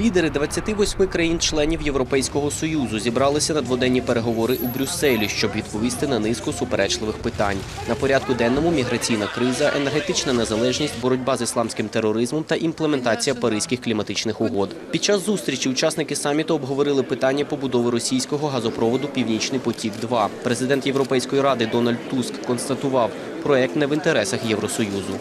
Лідери 28 країн-членів Європейського союзу зібралися на дводенні переговори у Брюсселі, щоб відповісти на низку суперечливих питань. На порядку денному міграційна криза, енергетична незалежність, боротьба з ісламським тероризмом та імплементація паризьких кліматичних угод. Під час зустрічі учасники саміту обговорили питання побудови російського газопроводу Північний потік. 2 президент Європейської ради Дональд Туск констатував, проект не в інтересах Євросоюзу.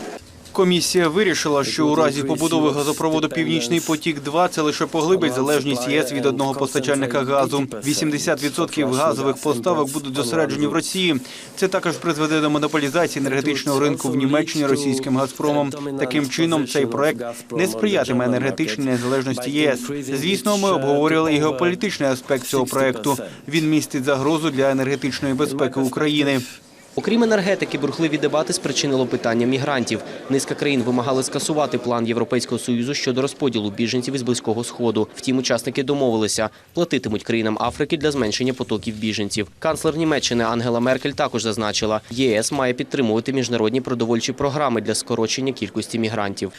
Комісія вирішила, що у разі побудови газопроводу Північний потік 2 це лише поглибить залежність ЄС від одного постачальника газу. 80% газових поставок будуть зосереджені в Росії. Це також призведе до монополізації енергетичного ринку в Німеччині російським газпромом. Таким чином, цей проект не сприятиме енергетичній незалежності ЄС. Звісно, ми обговорювали і геополітичний аспект цього проекту. Він містить загрозу для енергетичної безпеки України. Окрім енергетики, бурхливі дебати спричинило питання мігрантів. Низка країн вимагали скасувати план Європейського союзу щодо розподілу біженців із близького сходу. Втім, учасники домовилися, платитимуть країнам Африки для зменшення потоків біженців. Канцлер Німеччини Ангела Меркель також зазначила, ЄС має підтримувати міжнародні продовольчі програми для скорочення кількості мігрантів.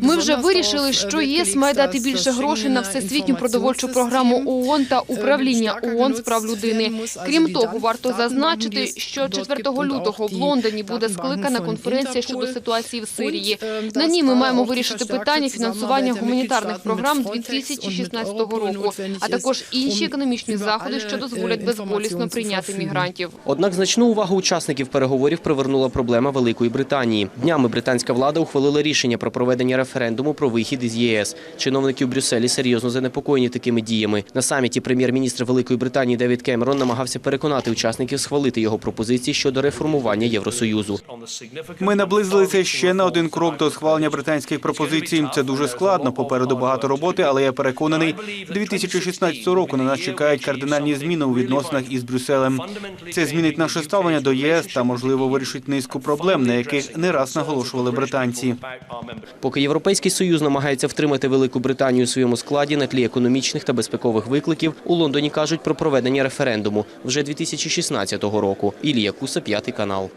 Ми вже вирішили, що ЄС має дати більше грошей на всесвітню продовольчу програму ООН та управління ООН з прав людини. Крім того, варто зазначити, що 4 лютого в Лондоні буде скликана конференція щодо ситуації в Сирії. На ній ми маємо вирішити питання фінансування гуманітарних програм 2016 року, а також інші економічні заходи, що дозволять безболісно прийняти мігрантів. Однак значну увагу учасників переговорів привернула проблема Великої Британії. Днями британська влада ухвалила рішення про проведення референдуму про вихід із ЄС. Чиновники у Брюсселі серйозно занепокоєні такими діями. На саміті прем'єр-міністр Великої Британії Девід Кемерон намагався переконати учасників схвалити його пропозиції щодо реформування Євросоюзу. Ми наблизилися ще на один крок до схвалення британських пропозицій. Це дуже складно. Попереду багато роботи, але я переконаний, 2016 року на нас чекають кардинальні зміни у відносинах із Брюсселем. Це змінить наше ставлення до ЄС та можливо вирішить низку проблем, на яких не раз наголошували британці. Поки Європейський Союз намагається втримати Велику Британію у своєму складі на тлі економічних та безпекових викликів, у Лондоні кажуть про проведення референдуму вже 2016 року. Ілія Куса, п'ятий канал.